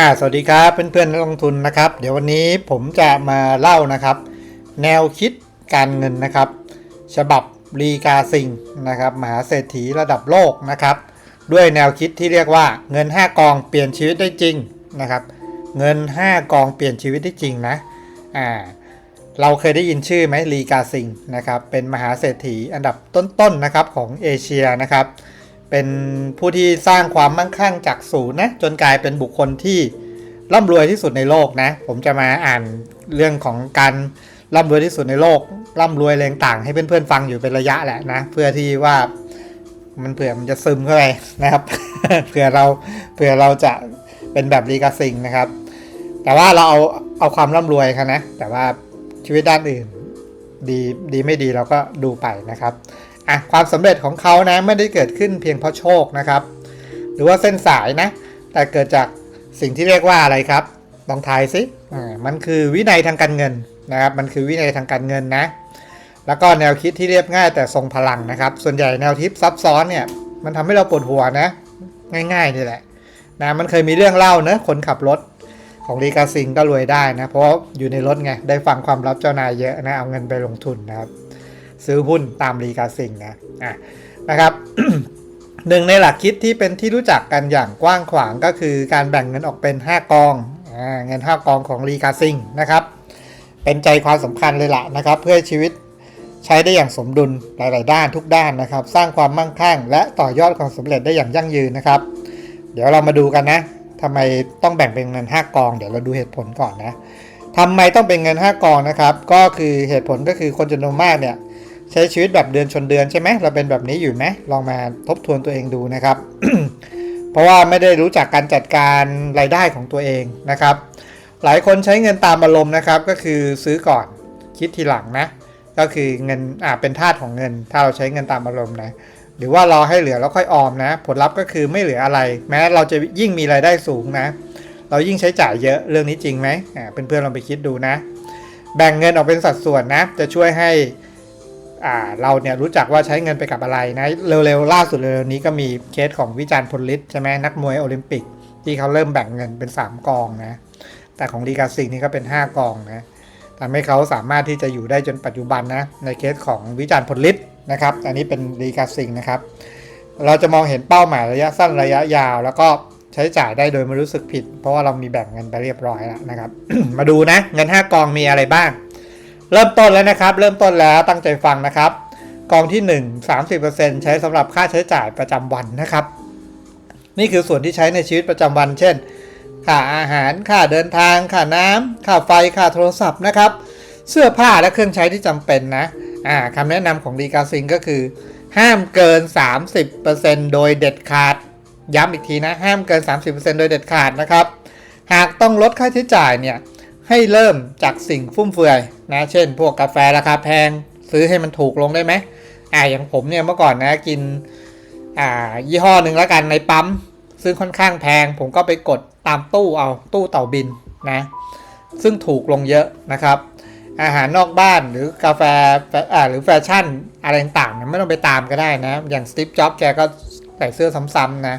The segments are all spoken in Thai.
อ่าสวัสดีครับเพื่อนๆนักลงทุนนะครับ เดี๋ยววันนี้ผมจะมาเล่านะครับ แนวคิดการเงินนะครับ ฉบับรีกาซิงนะครับมหาเศรษฐีระดับโลกนะครับ ด้วยแนวคิดที่เรียกว่าเงิน 5 กองเปลี่ยนชีวิตได้จริงนะครับ เงิน 5 กองเปลี่ยนชีวิตได้จริงนะอ่าเราเคยได้ยินชื่อไหมรีกาซิงนะครับเป็นมหาเศรษฐีอันดับต้นๆนะครับของเอเชียนะครับ เป็นผู้ที่สร้างความมั่งคั่งจากศูนย์นะจนกลายเป็นบุคคลที่ร่ำรวยที่สุดในโลกนะ ผมจะมาอ่านเรื่องของการร่ำรวยที่สุดในโลกร่ำรวยแรงต่างให้เพื่อนๆฟังอยู่เป็นระยะแหละนะเพื่อที่ว่ามันเผื่อมันจะซึมเข้าไปนะครับ เผื่อเราเผื่อเราจะเป็นแบบรีกาซิงนะครับ แต่ว่าเราเอาเอาความร่ำรวยครับนะ แต่ว่าชีวิตด้านอื่น ดีดีไม่ดีเราก็ดูไปนะครับ อะความสำเร็จของเขานะไม่ได้เกิดขึ้นเพียงเพราะโชคนะครับ หรือว่าเส้นสายนะ แต่เกิดจากสิ่งที่เรียกว่าอะไรครับลองทายสิอ่ามันคือวินัยทางการเงินนะครับ มันคือวินัยทางการเงินนะ แล้วก็แนวคิดที่เรียบง่ายแต่ทรงพลังนะครับ ส่วนใหญ่แนวทิปซับซ้อนเนี่ยมันทำให้เราปวดหัวนะ ง่ายๆนี่แหละนะมันเคยมีเรื่องเล่าเนะคนขับรถของรีกาซิงก็รวยได้นะ เพราะอยู่ในรถไงได้ฟังความลับเจ้านายเยอะนะเอาเงินไปลงทุนนะครับ ซื้อหุ้นตามรีกาซิงนะอะนะครับหนึ่งในหลักคิดที่เป็นที่รู้จักกันอย่างกว้างขวางก็คือการแบ่งเงินออกเป็น 5 กองอเงิน 5 กองของรีกาซิงนะครับ เป็นใจความสำคัญเลยละนะครับ เพื่อชีวิตใช้ได้อย่างสมดุลหลาย ๆ ด้านทุกด้านนะครับ สร้างความมั่งคั่ง และต่อยอดความสำเร็จได้อย่างยั่งยืนนะครับ เดี๋ยวเรามาดูกันนะทำไมต้องแบ่งเป็นเงิน 5 กอง เดี๋ยวเราดูเหตุผลก่อนนะทำไมต้องเป็นเงิน 5 กองนะครับ ก็คือเหตุผลก็คือคนจำนวนมากเนี่ย ใช้ชีวิตแบบเดือนชนเดือนใช่ไหมเราเป็นแบบนี้อยู่ไหมลองมาทบทวนตัวเองดูนะครับ เพราะว่าไม่ได้รู้จักการจัดการรายได้ของตัวเองนะครับ หลายคนใช้เงินตามอารมณ์นะครับ ก็คือซื้อก่อนคิดทีหลังนะ ก็คือเงินอ่าเป็นทาสของเงิน ถ้าเราใช้เงินตามอารมณ์นะหรือว่ารอให้เหลือแล้วค่อยออมนะ ผลลัพธ์ก็คือไม่เหลืออะไร แม้เราจะยิ่งมีรายได้สูงนะ เรายิ่งใช้จ่ายเยอะเรื่องนี้จริงไหมอ่าเพื่อนๆลองไปคิดดูนะ แบ่งเงินออกเป็นสัดส่วนนะ จะช่วยให้ เราเนี่ยรู้จักว่าใช้เงินไปกับอะไรนะเร็วๆล่าสุดเร็วๆนี้ก็มีเคสของวิจารณ์พลฤทธิ์ใช่ไหมนักมวยโอลิมปิก ที่เขาเริ่มแบ่งเงินเป็น 3 กองนะแต่ของดีกาซิงนี่ก็เป็น 5 กองนะทำให้เขาสามารถที่จะอยู่ได้จนปัจจุบันนะในเคสของวิจารณ์พลฤทธิ์นะครับ อันนี้เป็นดีกาซิงนะครับ เราจะมองเห็นเป้าหมายระยะสั้นระยะยาว แล้วก็ใช้จ่ายได้โดยไม่รู้สึกผิด เพราะว่าเรามีแบ่งเงินไปเรียบร้อยแล้วนะครับ มาดูนะเงิน 5 กองมีอะไรบ้าง เริ่มต้นแล้วนะครับ เริ่มต้นแล้วตั้งใจฟังนะครับ กองที่ 1 30%ใช้สำหรับค่าใช้จ่ายประจำวันนะครับ นี่คือส่วนที่ใช้ในชีวิตประจำวัน เช่นค่าอาหารค่าเดินทางค่าน้ำค่าไฟค่าโทรศัพท์นะครับ เสื้อผ้าและเครื่องใช้ที่จำเป็นนะอ่าคำแนะนำของดีกาซิงก็คือ ห้ามเกิน 30%โดยเด็ดขาด ย้ำอีกทีนะ ห้ามเกิน 30%โดยเด็ดขาดนะครับ หากต้องลดค่าใช้จ่ายเนี่ย ให้เริ่มจากสิ่งฟุ่มเฟือยนะ เช่น พวกกาแฟราคาแพงซื้อให้มันถูกลงได้ไหมอ่าอย่างผมเนี่ยเมื่อก่อนนะกินอ่ายี่ห้อหนึ่งแล้วกันในปั๊มซึ่งค่อนข้างแพง ผมก็ไปกดตามตู้เอาตู้เต่าบินนะซึ่งถูกลงเยอะนะครับ อาหารนอกบ้านหรือกาแฟอ่าหรือแฟชั่นอะไรต่างๆไม่ต้องไปตามก็ได้นะ อย่างสตีฟจ็อบแกก็ใส่เสื้อซ้ำๆนะ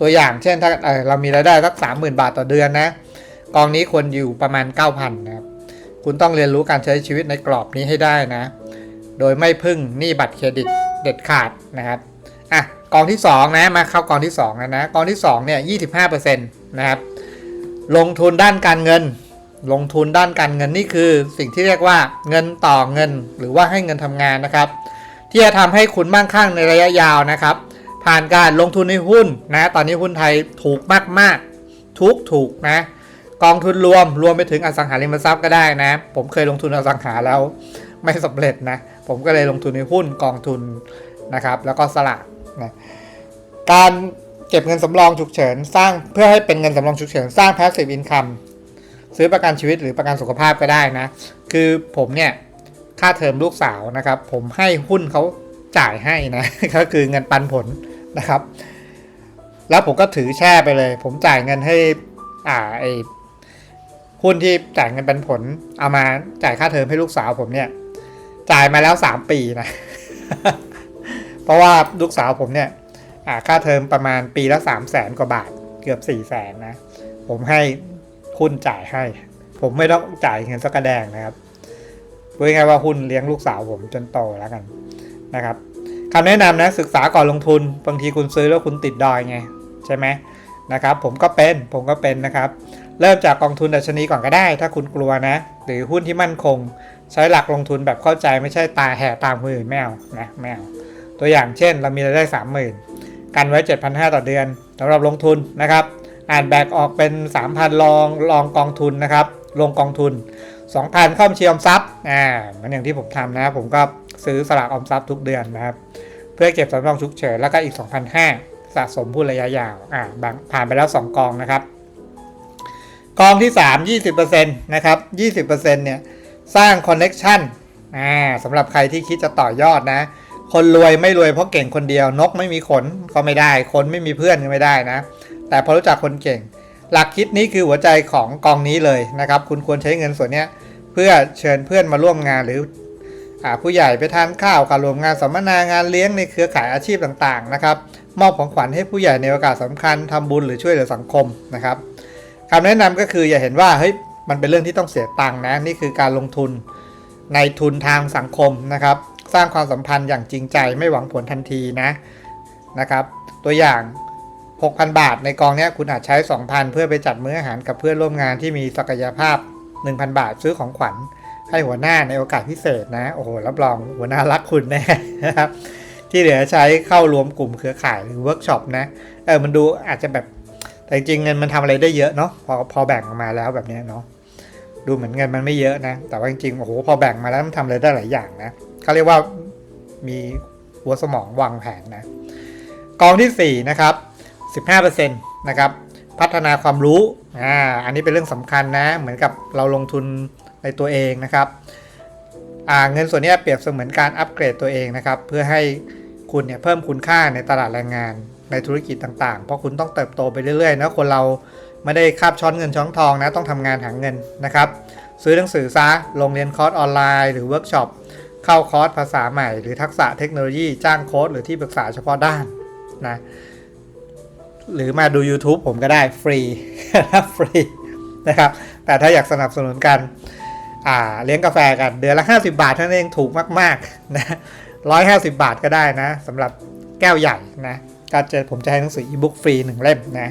ตัวอย่างเช่นถ้าเออเรามีรายได้สักสามหมื่นบาทต่อเดือนนะ กองนี้ควรอยู่ประมาณ 9,000นะครับ คุณต้องเรียนรู้การใช้ชีวิตในกรอบนี้ให้ได้นะ โดยไม่พึ่งหนี้บัตรเครดิตเด็ดขาดนะครับ อะ กองที่ 2 นะ มาเข้ากองที่2แล้วนะ กองที่2เนี่ย25%นะครับ ลงทุนด้านการเงิน ลงทุนด้านการเงินนี่คือสิ่งที่เรียกว่าเงินต่อเงิน หรือว่าให้เงินทำงานนะครับ ที่จะทำให้คุณมั่งคั่งในระยะยาวนะครับ ผ่านการลงทุนในหุ้นนะ ตอนนี้หุ้นไทยถูกมากๆ ทุกถูกนะ กองทุนรวมรวมไปถึงอสังหาริมทรัพย์ก็ได้นะ ผมเคยลงทุนอสังหาแล้วไม่สำเร็จนะ ผมก็เลยลงทุนในหุ้นกองทุนนะครับ แล้วก็สลากนะการเก็บเงินสำรองฉุกเฉินสร้างเพื่อให้เป็นเงินสำรองฉุกเฉินสร้าง passive income ซื้อประกันชีวิตหรือประกันสุขภาพก็ได้นะ คือผมเนี่ยค่าเทอมลูกสาวนะครับ ผมให้หุ้นเขาจ่ายให้นะ ก็คือเงินปันผลนะครับ แล้วผมก็ถือแช่ไปเลย ผมจ่ายเงินให้อ่าไอ หุ้นที่จ่ายเงินปันผล เอามาจ่ายค่าเทอมให้ลูกสาวผมเนี่ย จ่ายมาแล้วสามปีนะ เพราะว่าลูกสาวผมเนี่ยค่าเทอมประมาณปีละสามแสนกว่าบาท เกือบสี่แสนนะ ผมให้หุ้นจ่ายให้ ผมไม่ต้องจ่ายเงินสักกระแดงนะครับพูดง่ายว่าหุ้นเลี้ยงลูกสาวผมจนโตแล้วกันนะครับคำแนะนำนะศึกษาก่อนลงทุน บางทีคุณซื้อแล้วคุณติดดอยไง ใช่ไหมนะครับ ผมก็เป็นผมก็เป็นนะครับ เริ่มจากกองทุนดัชนีก่อนก็ได้ ถ้าคุณกลัวนะ หรือหุ้นที่มั่นคง ใช้หลักลงทุนแบบเข้าใจไม่ใช่ตาแห่ตามคนอื่นไม่เอานะไม่เอาตัวอย่างเช่น เรามีรายได้สามหมื่นกันไว้ 7,500 ต่อเดือนสำหรับลงทุนนะครับอ่านแบกออกเป็น 3,000 ลองลองกองทุนนะครับ ลงกองทุน 2,000 เข้าบัญชีออมทรัพย์อ่ามือนอย่างที่ผมทำนะ ผมก็ซื้อสลากออมทรัพย์ทุกเดือนนะครับ เพื่อเก็บสำรองฉุกเฉินแล้วก็อีก 2,500สะสมผู้ระยะยาวอ่าผ่านไปแล้ว 2 กองนะครับ กองที่ 3 20%นะครับ 20%เนี่ยสร้างคอนเน็ชันอ่าสำหรับใครที่คิดจะต่อยอดนะ คนรวยไม่รวยเพราะเก่งคนเดียวนกไม่มีขนก็ไม่ได้ คนไม่มีเพื่อนก็ไม่ได้นะ แต่พอรู้จักคนเก่ง หลักคิดนี้คือหัวใจของกองนี้เลยนะครับ คุณควรใช้เงินส่วนนี้เพื่อเชิญเพื่อนมาร่วมงานหรืออผู้ใหญ่ไปทานข้าวการรวมงานสัมมนางานเลี้ยงในเครือข่ายอาชีพต่างๆนะครับ มอบของขวัญให้ผู้ใหญ่ในโอกาสสำคัญทำบุญหรือช่วยเหลือสังคมนะครับ คำแนะนำก็คืออย่าเห็นว่าเฮ้ยมันเป็นเรื่องที่ต้องเสียตังค์นะนี่คือการลงทุนในทุนทางสังคมนะครับ สร้างความสัมพันธ์อย่างจริงใจไม่หวังผลทันทีนะนะครับ ตัวอย่าง 6,000 บาทในกองนี้คุณอาจใช้ 2,000 เพื่อไปจัดมื้ออาหารกับเพื่อนร่วมงานที่มีศักยภาพ 1,000 บาทซื้อของขวัญให้หัวหน้าในโอกาสพิเศษนะโอ้โหรับรองหัวหน้ารักคุณแน่นะครับที่เหลือใช้เข้ารวมกลุ่มเครือข่ายหรือเวิร์กช็อปนะเออมันดูอาจจะแบบ แต่จริงเงินมันทำอะไรได้เยอะเนาะพอพอแบ่งออกมาแล้วแบบนี้เนาะดูเหมือนเงินมันไม่เยอะนะ แต่ว่าจริงๆโอ้โหพอแบ่งมาแล้วมันทำอะไรได้หลายอย่างนะเขาเรียกว่ามีหัวสมองวางแผนนะกองที่4นะครับ15%นะครับพัฒนาความรู้อ่าอันนี้เป็นเรื่องสำคัญนะ เหมือนกับเราลงทุนในตัวเองนะครับอ่าเงินส่วนนี้เปรียบเสมือนการอัปเกรดตัวเองนะครับ เพื่อให้คุณเนี่ยเพิ่มคุณค่าในตลาดแรงงาน ในธุรกิจต่างๆ เพราะคุณต้องเติบโตไปเรื่อยๆนะคนเราไม่ได้คาบช้อนเงินช้อนทองนะต้องทำงานหาเงินนะครับ ซื้อหนังสือซะลงเรียนคอร์สออนไลน์หรือเวิร์กช็อปเข้าคอร์สภาษาใหม่ หรือทักษะเทคโนโลยีจ้างโค้ดหรือที่ปรึกษาเฉพาะด้านนะหรือมาดู YouTube ผมก็ได้ฟรีฟรีนะครับแต่ถ้าอยากสนับสนุนกันเลี้ยงกาแฟกันเดือนละ 50 บาทเท่านั้นเองถูกมากๆนะ150บาทก็ได้นะสำหรับแก้วใหญ่นะ ก็จะผมจะให้หนังสืออีบุ๊กฟรีหนึ่งเล่มนะ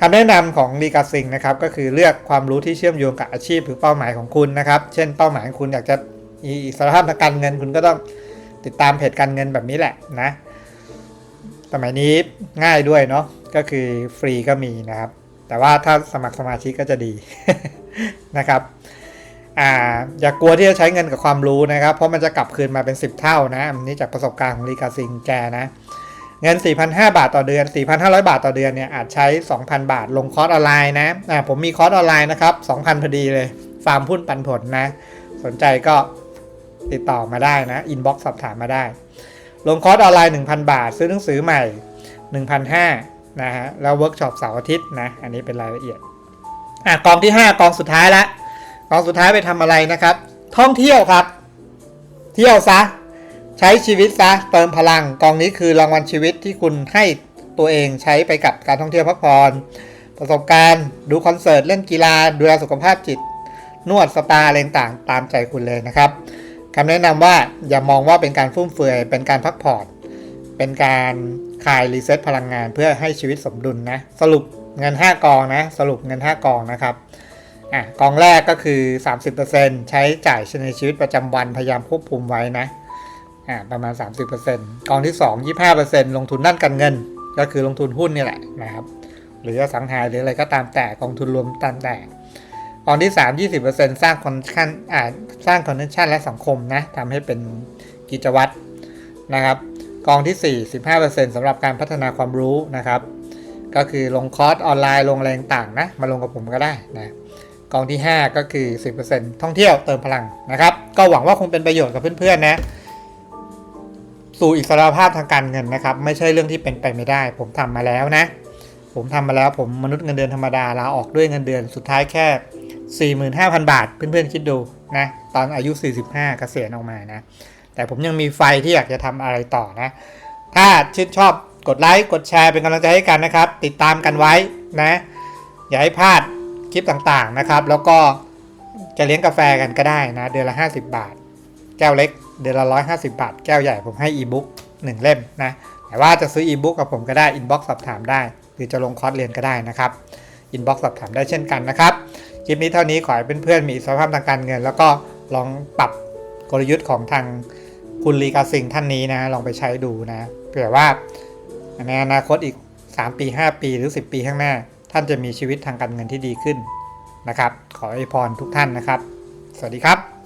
คำแนะนำของลีกาซิงนะครับก็คือเลือกความรู้ที่เชื่อมโยงกับอาชีพหรือเป้าหมายของคุณนะครับ เช่นเป้าหมายของคุณอยากจะมีอิสรภาพทางการเงิน คุณก็ต้องติดตามเพจการเงินแบบนี้แหละนะสมัยนี้ง่ายด้วยเนาะก็คือฟรีก็มีนะครับ แต่ว่าถ้าสมัครสมาชิกก็จะดีนะครับอ่าอย่ากกลัวที่จะใช้เงินกับความรู้นะครับ เพราะมันจะกลับคืนมาเป็น 10 เท่านะอันนี้จากประสบการณ์ของลีกาซิงแกนะ เงิน 4,500 บาทต่อเดือน 4,500 บาทต่อเดือนเนี่ยอาจใช้ 2,000 บาทลงคอร์สออนไลน์นะอ่าผมมีคอร์สออนไลน์นะครับ 2,000 พอดีเลย ฟาร์มหุ้นปันผลนะ สนใจก็ติดต่อมาได้นะ อินบ็อกซ์สอบถามมาได้ ลงคอร์สออนไลน์ 1,000 บาท ซื้อหนังสือใหม่ 1,500นะฮะ แล้วเวิร์กช็อปเสาร์อาทิตย์นะ อันนี้เป็นรายละเอียด อะกองที่ 5 กองสุดท้ายละ กองสุดท้ายไปทำอะไรนะครับ ท่องเที่ยวครับ เที่ยวซะ ใช้ชีวิตซะเติมพลังกองนี้คือรางวัลชีวิตที่คุณให้ตัวเองใช้ไปกับการท่องเที่ยวพักผ่อนประสบการณ์ ดูคอนเสิร์ต เล่นกีฬา ดูแลสุขภาพจิต นวดสปาอะไรต่างตามใจคุณเลยนะครับคำแนะนำว่าอย่ามองว่าเป็นการฟุ่มเฟือย เป็นการพักผ่อน เป็นการคลายรีเซ็ตพลังงานเพื่อให้ชีวิตสมดุลนะสรุปเงิน 5 กองนะสรุปเงิน 5 กองนะครับอะกองแรกก็คือ 30%ใช้จ่ายในชีวิตประจำวันพยายามควบคุมไว้นะ อ่าประมาณ 30%กองที่ 2 25%ลงทุนด้านการเงิน ก็คือลงทุนหุ้นนี่แหละนะครับหรือสังหาหรืออะไรก็ตามแต่กองทุนรวมตามแต่กองที่ 3 20%สร้างคอนคันอ่าสร้างคอนเนคชันและสังคมนะทำให้เป็นกิจวัตรนะครับกองที่ 4 15%สำหรับการพัฒนาความรู้นะครับ ก็คือลงคอร์สออนไลน์ลงอะไรต่างนะมาลงกับผมก็ได้นะกองที่ 5 ก็คือ 10%ท่องเที่ยวเติมพลังนะครับ ก็หวังว่าคงเป็นประโยชน์กับเพื่อนๆนะ สู่อิสรภาพทางการเงินนะครับ ไม่ใช่เรื่องที่เป็นไปไม่ได้ ผมทำมาแล้วนะ ผมทำมาแล้วผมมนุษย์เงินเดือนธรรมดาลาออกด้วยเงินเดือนสุดท้ายแค่ 45,000 บาท เพื่อนๆคิดดูนะตอนอายุ 45 เกษียณออกมานะ แต่ผมยังมีไฟที่อยากจะทำอะไรต่อนะ ถ้าชื่นชอบกดไลค์กดแชร์เป็นกำลังใจให้กันนะครับ ติดตามกันไว้นะ อย่าให้พลาดคลิปต่างๆนะครับ แล้วก็จะเลี้ยงกาแฟกันก็ได้นะ เดือนละ 50 บาท แก้วเล็ก เดือนละ150บาท แก้วใหญ่ผมให้อีบุ๊กหนึ่งเล่มนะ แต่ว่าจะซื้ออีบุ๊กกับผมก็ได้อินบ็อกซ์สอบถามได้ หรือจะลงคอร์สเรียนก็ได้นะครับอินบ็อกซ์สอบถามได้เช่นกันนะครับ คลิปนี้เท่านี้ขอให้เพื่อนๆมีอิสรภาพทางการเงิน แล้วก็ลองปรับกลยุทธ์ของทางคุณลีกาซิงท่านนี้นะ ลองไปใช้ดูนะเผื่อว่าในอนาคตอีก 3 ปี 5 ปีหรือ 10 ปีข้างหน้า ท่านจะมีชีวิตทางการเงินที่ดีขึ้นนะครับ ขออวยพรทุกท่านนะครับ สวัสดีครับ